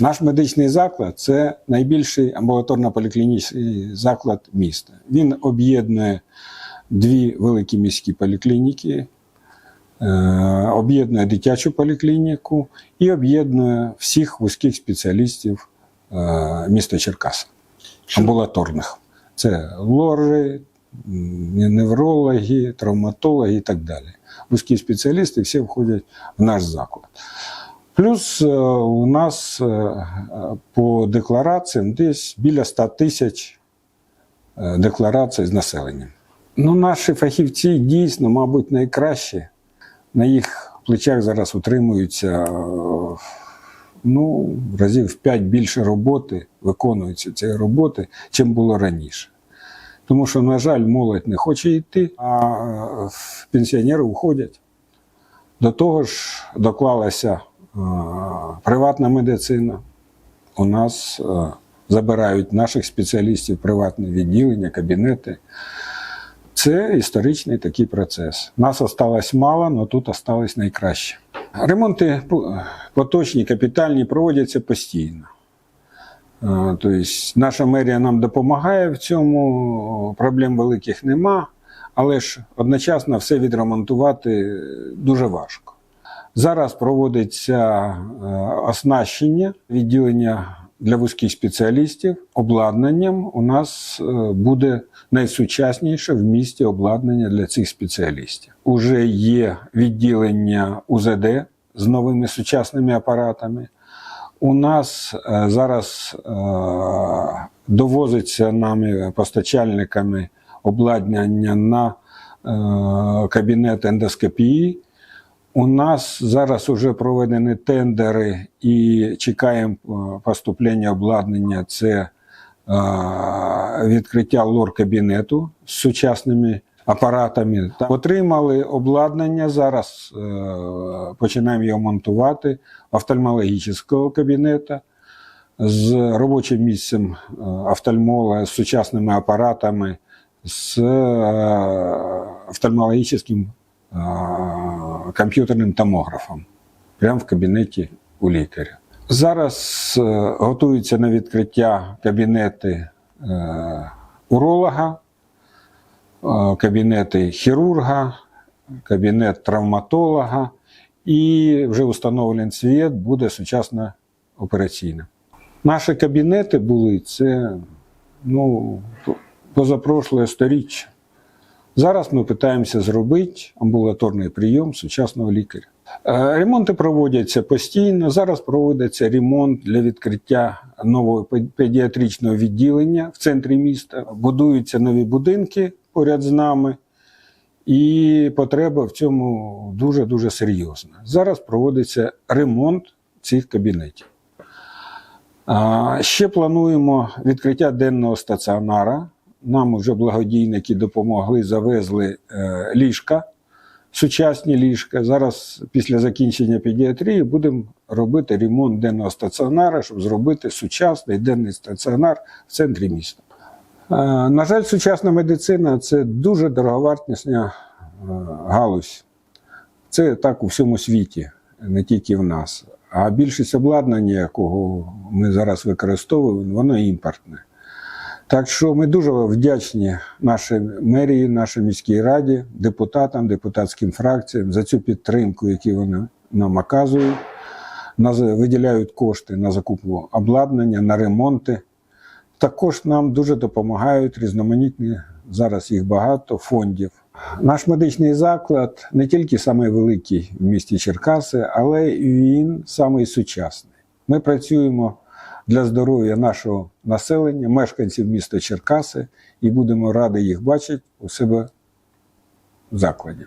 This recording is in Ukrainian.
Наш медичний заклад це найбільший амбулаторно-поліклінічний заклад міста. Він об'єднує дві великі міські поліклініки, е, об'єднує дитячу поліклініку і об'єднує всіх вузьких спеціалістів е, міста Черкаса, амбулаторних. Це лори, неврологи, травматологи і так далі. Вузькі спеціалісти всі входять в наш заклад. Плюс е, у нас е, е, по деклараціям десь біля 100 тисяч декларацій з населенням. Ну, наші фахівці дійсно, мабуть, найкращі. На їх плечах зараз утримуються ну, разів в 5 більше роботи, виконуються цієї роботи, чим було раніше. Тому що, на жаль, молодь не хоче йти, а е, пенсіонери уходять. До того ж, доклалася е, приватна медицина. У нас е, забирають наших спеціалістів приватне відділення, кабінети. Це історичний такий процес. Нас осталось мало, але тут осталось найкраще. Ремонти поточні, капітальні проводяться постійно. Е, Тобто наша мерія нам допомагає в цьому, проблем великих нема, але ж одночасно все відремонтувати дуже важко. Зараз проводиться е, оснащення відділення для вузьких спеціалістів. Обладнанням у нас е, буде найсучасніше в місті обладнання для цих спеціалістів. Уже є відділення УЗД з новими сучасними апаратами. У нас е, зараз е, довозиться нами постачальниками обладнання на е, кабінет ендоскопії. У нас зараз вже проведені тендери і чекаємо поступлення обладнання. Це відкриття лор-кабінету з сучасними апаратами. Та Отримали обладнання. Зараз е, починаємо його монтувати офтальмологічного кабінету з робочим місцем е, офтальмолога, з сучасними апаратами, з е, офтальмологічним комп'ютерним томографом прямо в кабінеті у лікаря. Зараз готуються на відкриття кабінети уролога, кабінети хірурга, кабінет травматолога і вже встановлений світ буде сучасна операційна. Наші кабінети були це ну, позапрошле сторіччя. Зараз ми намагаємося зробити амбулаторний прийом сучасного лікаря. Е, Ремонти проводяться постійно. Зараз проводиться ремонт для відкриття нового педіатричного відділення в центрі міста. Будуються нові будинки поряд з нами, і потреба в цьому дуже дуже серйозна. Зараз проводиться ремонт цих кабінетів. Ще плануємо відкриття денного стаціонара. Нам вже благодійники допомогли, завезли е, ліжка, сучасні ліжка. Зараз, після закінчення педіатрії, будемо робити ремонт денного стаціонара, щоб зробити сучасний денний стаціонар в центрі міста. Е, На жаль, сучасна медицина це дуже дороговартісна е, галузь. Це так у всьому світі, не тільки в нас. А більшість обладнання, якого ми зараз використовуємо, воно імпортне. Так що ми дуже вдячні нашій мерії, нашій міській раді, депутатам, депутатським фракціям за цю підтримку, яку вони нам оказують. Виділяють кошти на закупку обладнання, на ремонти. Також нам дуже допомагають різноманітні, зараз їх багато, фондів. Наш медичний заклад не тільки самий великий в місті Черкаси, але і він самий сучасний. Ми працюємо для здоров'я нашого населення, мешканців міста Черкаси, і будемо раді їх бачити у себе в закладі.